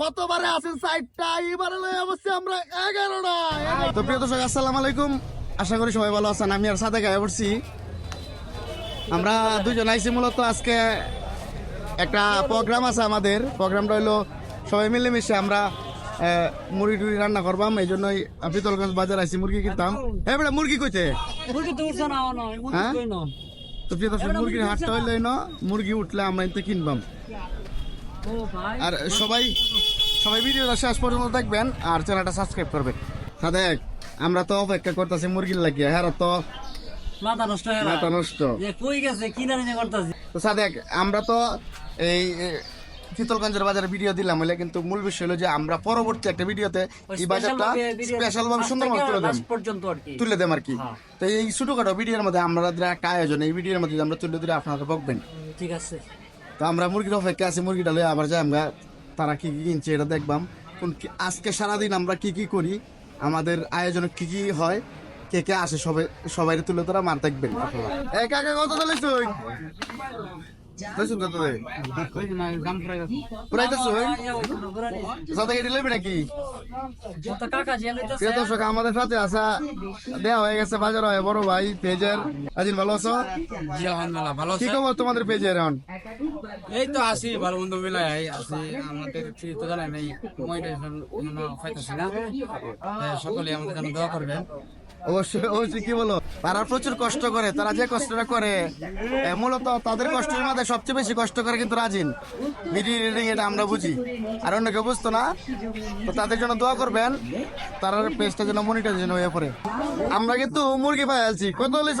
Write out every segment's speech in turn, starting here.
গতবারে আছেন সাইডটা এবারে অবশ্যই আমরা এগারোটা। তো প্রিয় দর্শক আসসালামু আলাইকুম। আশা করি সবাই ভালো আছেন আমি আর সাথে গায়ে পড়ছি। আমরা দুজন আইছি মূলত আজকে একটা প্রোগ্রাম আছে আমাদের। প্রোগ্রামটা হলো সবাই মিলেমিশে আমরা মুরগি টুরগি রান্না করবাম এই জন্যই পিতলগঞ্জ বাজার আইসি মুরগি কিনতাম। হ্যাঁ বেটা মুরগি কইতে? মুরগি তো না না হ্যাঁ? তো প্রিয় দর্শক মুরগির হাটটা হইলে না মুরগি উঠলে আমরা এতে কিনবাম। আর সবাই সবাই ভিডিওটা শেষ পর্যন্ত দেখবেন আর চ্যানেলটা সাবস্ক্রাইব করবে। করবেন সাদেক আমরা তো অপেক্ষা করতেছি মুরগির লাগিয়ে। হ্যাঁ তো মাথা নষ্ট হয়ে মাথা নষ্ট। কই গেছে? কি করতেছি। তো সাদেক আমরা তো এই শীতলগঞ্জের বাজারে ভিডিও দিলাম হলে কিন্তু মূল বিষয় হলো যে আমরা পরবর্তী একটা ভিডিওতে এই বাজারটা স্পেশাল ভাবে সুন্দর ভাবে তুলে দেব। পর্যন্ত আর কি। তুলে দেম আর কি। হ্যাঁ। তো এই ছোটখাটো ভিডিওর মধ্যে আমরা একটা আয়োজন এই ভিডিওর মধ্যে আমরা তুলে দিলে আপনারা বকবেন। ঠিক আছে। তো আমরা মুরগির অপেক্ষা আছি মুরগিটা লয়ে আবার যাই আমরা তারা কি কি কিনছে এটা দেখবাম। কোন কি- আজকে সারাদিন আমরা কি কি করি আমাদের আয়োজনে কি কি হয় কে কে আসে সবাই সবাই তুলে তোরা মার দেখবেন। আপনারা এই কাকা কত তুই? কত দে সাথে লইবি নাকি প্রিয় দর্শক আমাদের সাথে আসা দেওয়া হয়ে গেছে বাজার হয় বড় ভাই পেজের আজিন ভালো আছো ভালো কি খবর তোমাদের পেজের এখন এই তো আছি ভালো মন্দ মিলাই আছি আমাদের ফ্রি তো জানাই নাই না সকলে আমাদের জন্য দোয়া করবেন অবশ্যই অবশ্যই কি বলো তারা প্রচুর কষ্ট করে তারা যে কষ্টটা করে মূলত তাদের কষ্টের মধ্যে সবচেয়ে বেশি কষ্ট করে কিন্তু রাজিন। মিডিয়া রিডিং এটা আমরা বুঝি। আর অন্য কেউ বুঝতো না। তো তাদের জন্য দোয়া করবেন। তার পেজটা যেন মনিটার যেন হয়ে পড়ে। আমরা কিন্তু মুরগি পাই আছি। কত লিস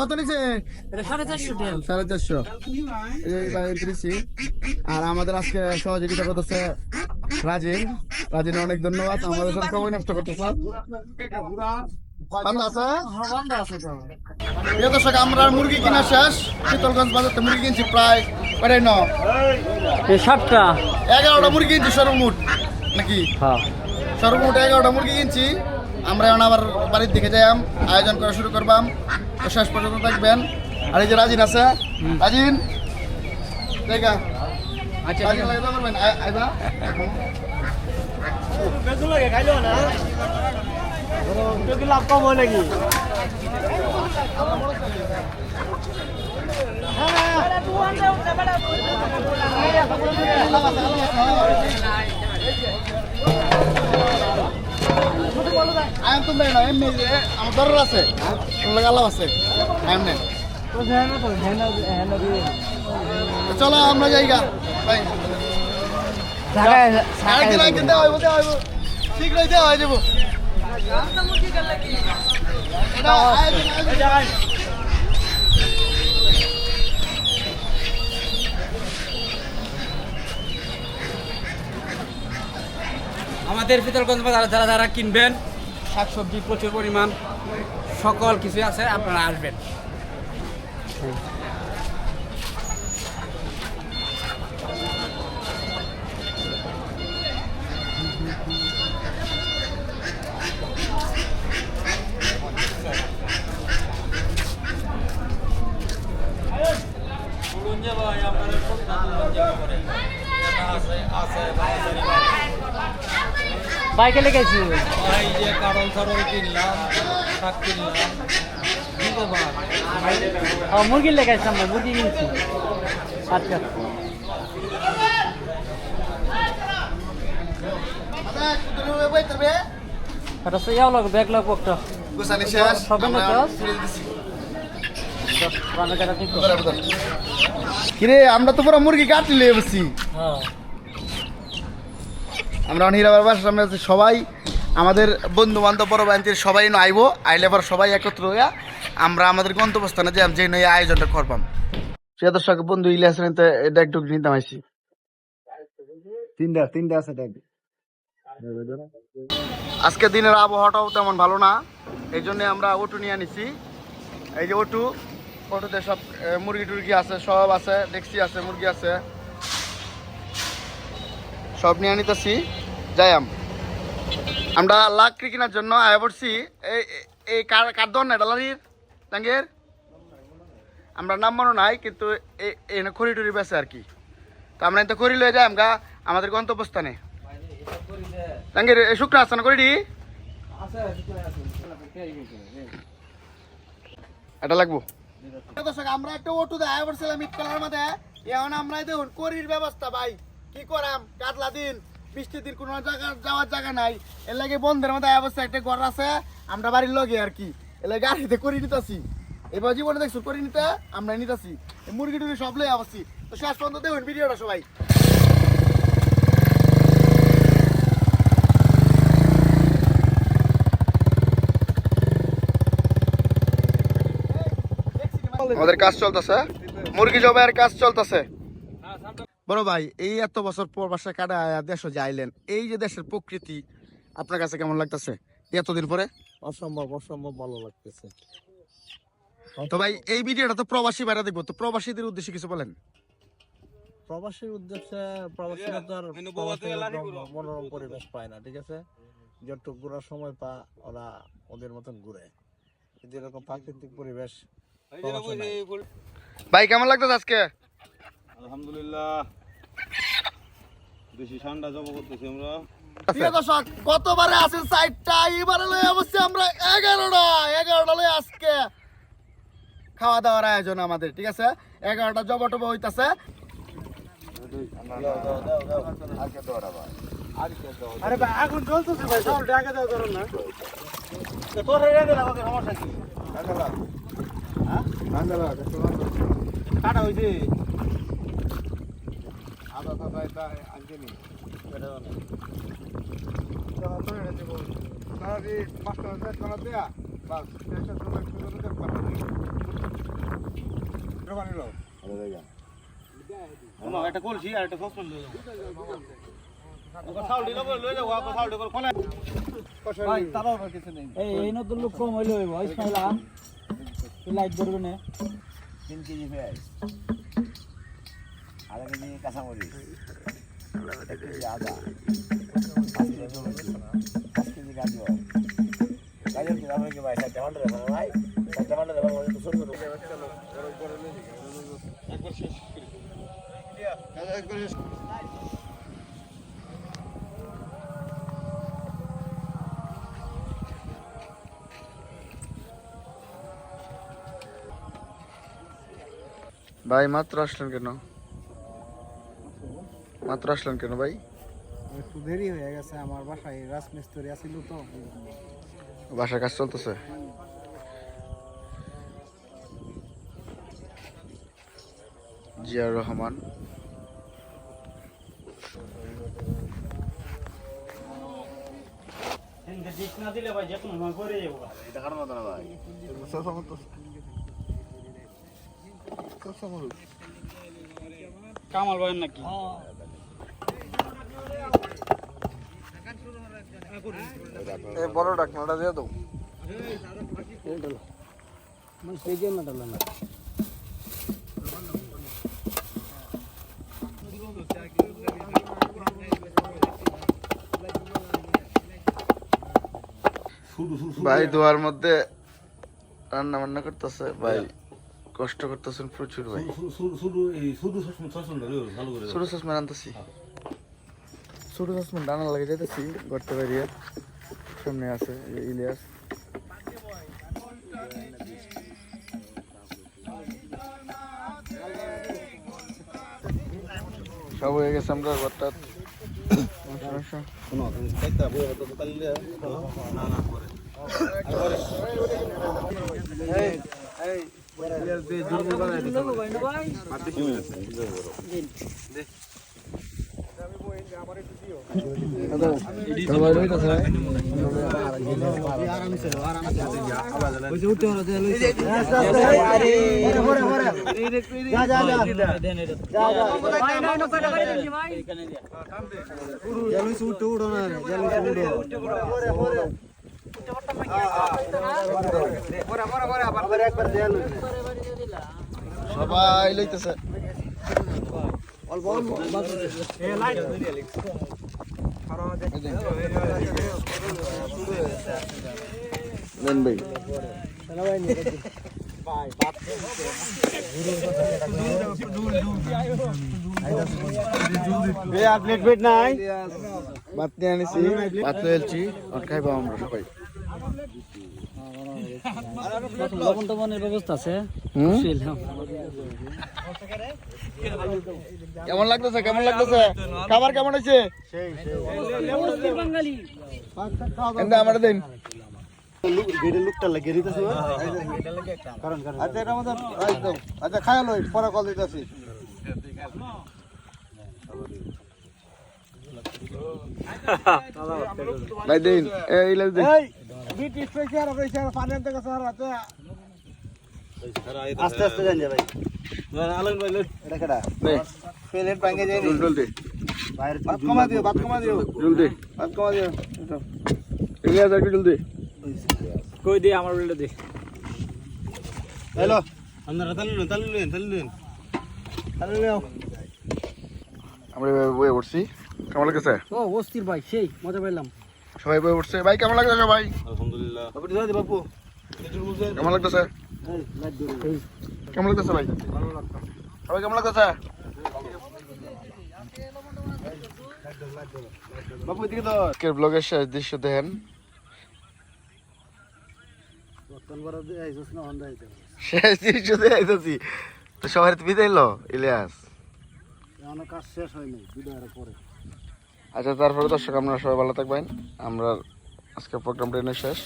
কত এটা সাড়ে চারশো সাড়ে চারশো এই আর আমাদের আজকে সহযোগিতা করতেছে রাজিন। রাজিন অনেক ধন্যবাদ। আমাদের সাথে সময় নষ্ট করতেছে। তো। প্রিয় দর্শক আমরা মুরগি কিনা শেষ। শীতলগঞ্জ বাজারতে মুরগি কিনছি প্রায় কটাই ন এই সাতটা। এগারোটা মুরগি কিনছি সর্বমোট নাকি? হ্যাঁ। সর্বমোট এগারোটা মুরগি কিনছি। আমরা এখন আবার বাড়ির দিকে যাইম আয়োজন করা শুরু করবাম। তো শেষ পর্যন্ত থাকবেন আর এই যে রাজিন আছে রাজিন? দেখা। আচ্ছা রাজিন লাগে তো করবেন আই- আইবা। আয়াম তুমি না এমনি যে আমার দরর আছে আল্লাহ আছে তো চলো আমরা ভাই দেওয়া হইব শীঘ্রই দেওয়া হয়ে যাব এটা আয়োজন, আয়োজন। আমাদের শীতলগঞ্জ বাজারে যারা যারা কিনবেন শাকসবজি প্রচুর পরিমাণ সকল কিছু আছে আপনারা আসবেন। বাইকে লেগেছি। এই যে কারণ সরল কিনলাম শাক কিনলাম। মুরগি লেগেছি আমরা মুরগি কিনছি। আচ্ছা। আচ্ছা, তুমি এটা তো ইয়াও লাগবে ব্যাগ লাগবে একটা। গুছানি শেষ সবে না বুঝার। কিরে। আমরা তো পুরো মুরগি কাটি লিয়ে বসছি হ্যাঁ। আমরা অনিরাবার বাসার সামনে সবাই আমাদের বন্ধু বান্ধব বড় বান্তির সবাই আইব আইলে পর সবাই একত্র হইয়া আমরা আমাদের গন্তব্যস্থানে যে যে নই আয়োজনটা করবাম। সে দর্শক বন্ধু ইলিয়াস নিতে এটা একটু নিতে আইছি তিনটা তিনটা আছে আজকে দিনের আবহাওয়াটাও তেমন ভালো না এই জন্য আমরা অটু নিয়ে নিছি এই যে অটু অটুতে সব মুরগি টুরগি আছে সব আছে ডেক্সি আছে মুরগি আছে। সব নিয়ে নিতেছি যাইয়াম আমরা লাকড়ি কেনার জন্য আয়া পড়ছি। এই, এই- কার কার দর না ডালারির টাঙ্গের আমরা নাম্বারও নাই, কিন্তু এই- খড়ি টড়ি বেছে আর কি। তো আমরা তো খড়ি লয়ে যাই আমরা আমাদের গন্তব্যস্থানে। টাঙ্গের শুক্র আসছে না করিডি এটা লাগবো। আমরা একটা অটো দেয় পড়ছিলাম ইট কালার মধ্যে। এখন আমরা দেখুন করির ব্যবস্থা, ভাই। কি করাম? কাতলা দিন। বৃষ্টি দিন কোনো জায়গা যাওয়ার জায়গা নাই। এর লাগে বন্ধের মধ্যে অবস্থা একটা ঘর আছে, আমরা বাড়ির লগে আর কি। এর লাগে গাড়িতে করি নিতেছি। এবার জীবনে দেখছ, করি নিতে আমরা নিতেছি। মুরগি টুরগি সব লই আসছি তো শেষ পর্যন্ত দেখুন ভিডিওটা সবাই। আমাদের কাজ চলতেছে। মুরগি জবাইয়ের কাজ চলতেছে। বড় ভাই এই এত বছর পর বাসায় কাটা দেশ যে আইলেন এই যে দেশের প্রকৃতি আপনার কাছে কেমন লাগতেছে? এতদিন পরে? অসম্ভব অসম্ভব ভালো লাগতেছে। তো ভাই এই ভিডিওটা তো প্রবাসী বাইরে দেখব তো প্রবাসীদের উদ্দেশ্যে কিছু বলেন। প্রবাসীর উদ্দেশ্যে প্রবাসীরা তো আর মনোরম- মনোরম পরিবেশ পায় না ঠিক আছে? যতটুকু ঘোরার সময় পা ওরা ওদের মতন ঘুরে। কিন্তু এরকম প্রাকৃতিক পরিবেশ ভাই কেমন লাগতো আজকে? আলহামদুলিল্লাহ। বেশি ঠান্ডা জব করতেছি আমরা। প্রিয় দর্শক গতবারে আছে সাইডটা এবারে লই অবশ্যই আমরা এগারোটা এগারোটা লই আজকে খাওয়া দাওয়ার আয়োজন আমাদের ঠিক আছে? এগারোটা জব টব হইতাছে। আরে ভাই আগুন জ্বলতেছে ভাই সব ডাকে দাও করুন না? তোর রেগে আমাকে সমস্যা কি? হ্যাঁ? কাটা হইছে আদা দাদা এটা আনকে নি এটা না দাদা তো এটা দিব দাদা দি মাস্টার সেট দেয়া। বাস একটা সময় শুরু করতে পারো রবানি লো আমার একটা কলসি আর একটা ভাই কিছু নেই। এই নতুন লোক কম হইলে হইব ইসমাইলা লাইট ধরবে না? তিন কেজি পেঁয়াজ। আধা কেজি কাঁচামরিচ। এক কেজি আদা পাঁচ কেজি রসুন পাঁচ কেজি গাজর গাজর কি দাম ভাই চারটে ঘণ্টা দেবেন ভাই চারটে দেবেন মানে তো ছোট ছোট ভাই, মাত্র আসলেন কেন? মাত্র আসলেন কেন ভাই? একটু দেরি হয়ে গেছে আমার বাসায় রাজমিস্ত্রি আসিল তো। বাসার কাজ চলতেছে? জিয়ার রহমান। কামাল ভাই নাকি? এই বড় ডাকনাটা দিয়ে দাও। ভাই দোয়ার মধ্যে রান্না বান্না করতেছে ভাই কষ্ট করতেছেন প্রচুর ভাই। শুধু শুধু ছোট চশমা আনতেছি ছোট চশমা ডানা লাগে যেতেছি গর্তে বেরিয়ে সামনে আছে এই ইলিয়াস সব হয়ে গেছে আমরা ঘরটা শোনো একটা বই হতো তো তাহলে না না সবাই লইতেছে। নেন ভাই। ব্যবস্থা আছে। কেমন লাগতেছে? কেমন লাগতেছে? খাবার কেমন এন্দা আমার দিন। আচ্ছা এটা আমাদের আচ্ছা লই পরে কল দিতেছি। ভাই দিন। এই দিন বিট স্পেশাল স্পেশাল আর রাতে। আস্তে আস্তে যান ভাই। আলন ভাই লই। এটা কেডা? নে প্লেট ভাঙে যায় জল জল দে। বাইরে ভাত কমা দিও ভাত কমা দিও। জল দে। ভাত কমা দিও। একটু জল দে। কই দে আমার দে। হ্যালো। আপনারা তালু নেন তালু নেন তালু নেন তালু নেও আমরা বয়ে পড়ছি। কেমন লাগতেছে? ও অস্থির ভাই সেই মজা পাইলাম। সবাই বয়ে পড়ছে। ভাই কেমন লাগতেছে সবাই? দি বাপু। কেমন লাগতেছে? কেমন লাগতেছে ভাই? সবাই কেমন লাগতেছে? শেষ দৃশ্য তো ইলিয়াস কাজ শেষ হয়নি পরে আচ্ছা তারপরে দর্শক, আপনারা সবাই ভালো থাকবেন। আমরা আজকে প্রোগ্রামটা এনে শেষ।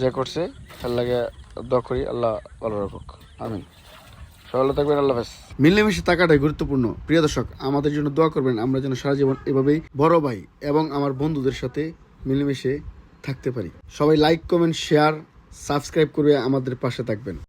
যে করছে, তার লাগে দোয়া করি, আল্লাহ ভালো রাখুক। আমিন। সকালে থাকবেন, আল্লাহ হাফেজ। মিলেমিশে থাকাটাই গুরুত্বপূর্ণ। প্রিয় দর্শক, আমাদের জন্য দোয়া করবেন, আমরা যেন সারা জীবন এভাবেই বড় ভাই এবং আমার বন্ধুদের সাথে মিলেমিশে থাকতে পারি। সবাই লাইক কমেন্ট শেয়ার সাবস্ক্রাইব করে আমাদের পাশে থাকবেন।